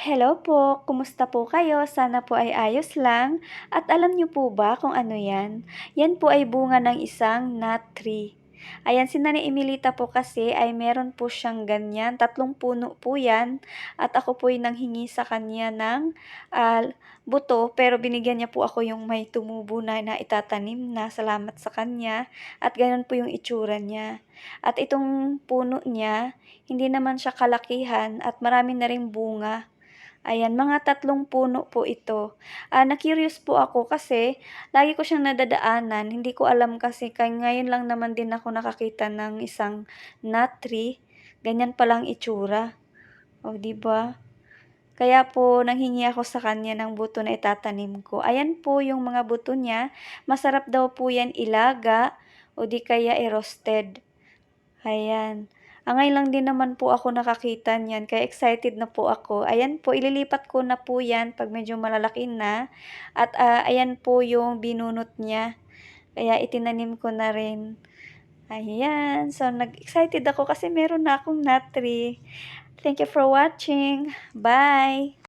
Hello po, kumusta po kayo? Sana po ay ayos lang. At alam niyo po ba kung ano yan? Yan po ay bunga ng isang nut tree. Ayan, si Nanay Emilita po kasi ay meron po siyang ganyan, tatlong puno po yan. At ako po ay nanghingi sa kanya ng ah, buto, pero binigyan niya po ako yung may tumubo na na itatanim na. Salamat sa kanya. At ganoon po yung itsura niya. At itong puno niya, hindi naman siya kalakihan at marami na ring bunga. Ayan, mga tatlong puno po ito. Ah, na-curious po ako kasi lagi ko siyang nadadaanan. Hindi ko alam kasi kaya ngayon lang naman din ako nakakita ng isang nut tree. Ganyan palang itsura. O, di ba? Kaya po nanghingi ako sa kanya ng buto na itatanim ko. Ayan po yung mga buto niya. Masarap daw po yan ilaga o di kaya i-roasted. Ayan. Ah, ngayon lang din naman po ako nakakita niyan, kaya excited na po ako. Ayan po, ililipat ko na po yan pag medyo malalaki na. At ah, ayan po yung binunot niya. Kaya itinanim ko na rin. Ayan. So, nag-excited ako kasi meron na akong nut tree. Thank you for watching. Bye!